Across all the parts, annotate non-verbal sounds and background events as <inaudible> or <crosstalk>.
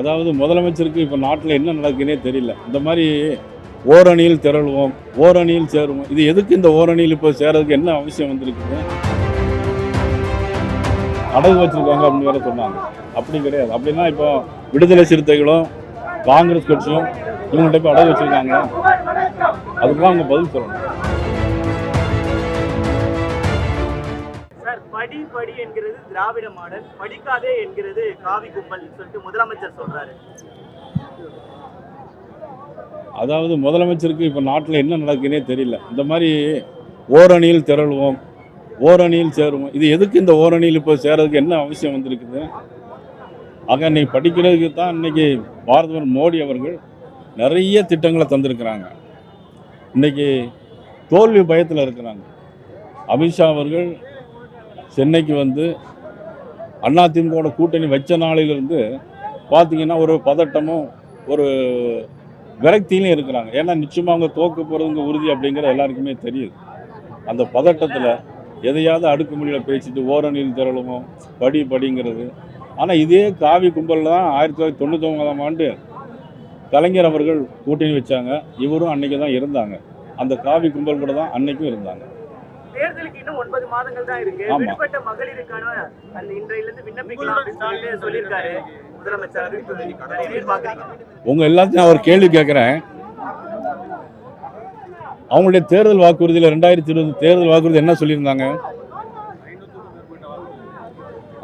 அதாவது முதலமைச்சருக்கு இப்போ நாட்டில் என்ன நடக்குன்னே தெரியல. இந்த மாதிரி ஓரணியில் திரளுவோம் ஓரணியில் சேருவோம். இது எதுக்கு இந்த ஓரணியில் இப்போ சேரதுக்கு என்ன அவசியம் வந்திருக்குது? அடகு வச்சுருக்காங்க அப்படின்னு வேற சொன்னாங்க. அப்படி கிடையாது. அப்படின்னா இப்போ விடுதலை சிறுத்தைகளும் காங்கிரஸ் கட்சியும் இவங்கள்ட்ட போய் அடகு வச்சுருக்காங்க. அதுக்கெல்லாம் அவங்க பதில் சொல்லணும். படி படி என்கிறது திராவிட மாடல் படிக்காதே என்கிறது காவி கும்பல் சொல்லிட்டு முதலமைச்சர் சொல்றாரு. அதாவது முதலமைச்சருக்கு இப்போ நாட்டில் என்ன நடக்குன்னே தெரியல. இந்த மாதிரி ஓரணியில் திரள்வோம் ஓரணியில் சேருவோம். இது எதுக்கு இந்த ஓரணியில் இப்போ சேரதுக்கு என்ன அவசியம் வந்திருக்குது? ஆக இன்னைக்கு படிக்கிறதுக்கு தான் இன்னைக்கு பாரதவர் மோடி அவர்கள் நிறைய திட்டங்களை தந்திருக்கிறாங்க. இன்னைக்கு தோல்வி பயத்தில் இருக்கிறாங்க. அமித்ஷா அவர்கள் சென்னைக்கு வந்து அதிமுகவோட கூட்டணி வச்ச நாளிலிருந்து பார்த்தீங்கன்னா ஒரு பதட்டமும் ஒரு விரக்தியிலும் இருக்கிறாங்க. ஏன்னா நிச்சயமாக அவங்க தோக்க போகிறதுங்க உறுதி அப்படிங்கிற எல்லாருக்குமே தெரியுது. அந்த பதட்டத்தில் எதையாவது அடுக்குமொழியில் பேசிட்டு ஓரணியில் திரளுமோ படி படிங்கிறது. ஆனால் இதே காவி கும்பலில் தான் ஆயிரத்தி தொள்ளாயிரத்தி தொண்ணூற்றி ஒன்பதாம் ஆண்டு கலைஞர் அவர்கள் கூட்டணி வச்சாங்க. இவரும் அன்னைக்கு தான் இருந்தாங்க. அந்த காவி கும்பல் கூட தான் அன்னைக்கும் இருந்தாங்க. தேர்தலுக்கு இன்னும் ஒன்பது மாதங்கள் தான் இருக்கு. விடுபட்ட மகளிருக்கான அந்த இன்றையில இருந்து விண்ணப்பிக்கலாம் சொல்லியிருக்காரு. உங்கள் எல்லாத்தையும் நான் ஒரு கேள்வி கேட்குறேன். அவங்களுடைய தேர்தல் வாக்குறுதியில் ரெண்டாயிரத்தி இருபது தேர்தல் வாக்குறுதி என்ன சொல்லியிருந்தாங்க?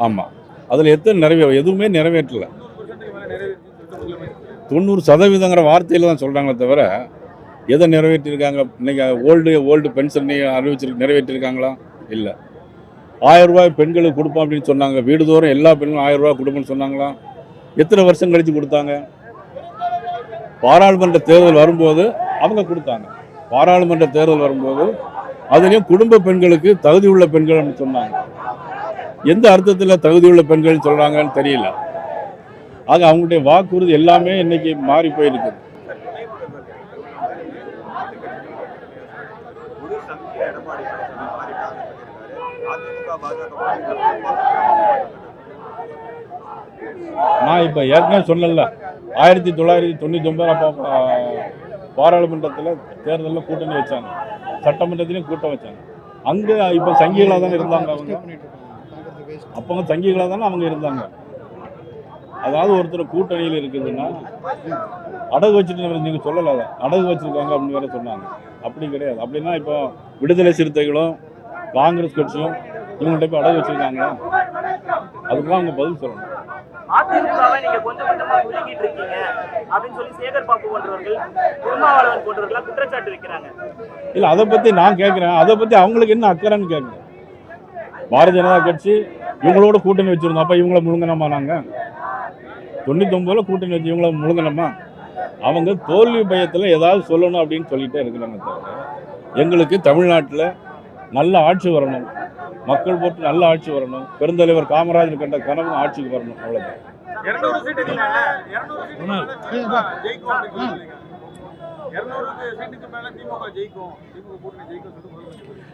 ஆமாம் அதில் எத்தனை நிறைவே எதுவுமே நிறைவேற்றல. தொண்ணூறு சதவீதங்கிற வார்த்தையில் தான் சொல்கிறாங்களே தவிர எதை நிறைவேற்றியிருக்காங்க இன்னைக்கு ஓல்டு ஓல்டு பென்ஷன் அறிவிச்சிருக்கு நிறைவேற்றிருக்காங்களா? இல்லை. ஆயிரம் ரூபாய் பெண்களுக்கு கொடுப்போம் அப்படின்னு சொன்னாங்க. வீடுதோறும் எல்லா பெண்களும் ஆயிரம் ரூபாய் கொடுப்போம்னு சொன்னாங்களா? எத்தனை வருஷம் கழித்து கொடுத்தாங்க? பாராளுமன்ற தேர்தல் வரும்போது அவங்க கொடுத்தாங்க. பாராளுமன்ற தேர்தல் வரும்போது அதுலேயும் குடும்ப பெண்களுக்கு தகுதி உள்ள பெண்கள்னு சொன்னாங்க. எந்த அர்த்தத்தில் தகுதி உள்ள பெண்கள் சொல்கிறாங்கன்னு தெரியல. ஆக அவங்களுடைய வாக்குறுதி எல்லாமே இன்னைக்கு மாறி போயிருக்குது. எடப்பாடி பழனிசாமி பண்ணியிருக்காரு அதிமுக பாஜக நான் இப்போ ஏற்கனவே சொன்னல ஆயிரத்தி தொள்ளாயிரத்தி தொண்ணூற்றி ஒன்பது அப்போ பாராளுமன்றத்தில் தேர்தலில் கூட்டணி வச்சாங்க. சட்டமன்றத்திலையும் கூட்டம் வச்சாங்க. அங்கே இப்போ சங்கிகளாக தானே இருந்தாங்க அவங்க. அப்போ சங்கிகளாக தானே அவங்க இருந்தாங்க. அதாவது ஒருத்தர் கூட்டணியில் இருக்குதுன்னா அடகு வச்சுட்டு நீங்கள் சொல்லலை அதை. அடகு வச்சிருக்காங்க அப்படின்னு வேற சொன்னாங்க. அப்படி கிடையாது. அப்படின்னா இப்போ விடுதலை சிறுத்தைகளும் காங்கிரஸ் கட்சியும் இவங்கள்ட்ட போய் அடகு வச்சிருக்காங்க. அதுக்கெல்லாம் அவங்க பதில் சொல்லணும். அதிமுகவை நீங்க கொஞ்சம் கொஞ்சமா விலகிட்டு இருக்கீங்க. அப்படின்னு சொல்லி சேகர் பாபு போன்றவர்கள் திருமாவளவன் போன்றவர்கள் குற்றச்சாட்டு வைக்கிறாங்க. இல்லை அதை பற்றி நான் கேட்குறேன். அதை பற்றி அவங்களுக்கு என்ன அக்கறைன்னு கேட்குறேன் பாரதிய ஜனதா கட்சி இவங்களோட கூட்டணி வச்சுருந்தோம் அப்போ இவங்கள முழுங்கனமா நாங்கள் தொண்ணூத்தொம்பதில் கூட்டணி வச்சு இவங்கள முழுங்கனமா அவங்க தோல்வி பயத்தில் ஏதாவது சொல்லணும் அப்படின்னு சொல்லிட்டே இருக்கிறாங்க தவிர எங்களுக்கு தமிழ்நாட்டில் நல்ல ஆட்சி வரணும். மக்கள் போட்டு நல்ல ஆட்சி வரணும். பெருந்தலைவர் காமராஜர் கண்ட கனவு ஆட்சிக்கு வரணும் அவ்வளோதான்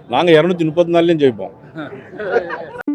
நாங்கள் இரநூத்தி முப்பத்தி நாலுலேயும் ஜெயிப்போம். <laughs>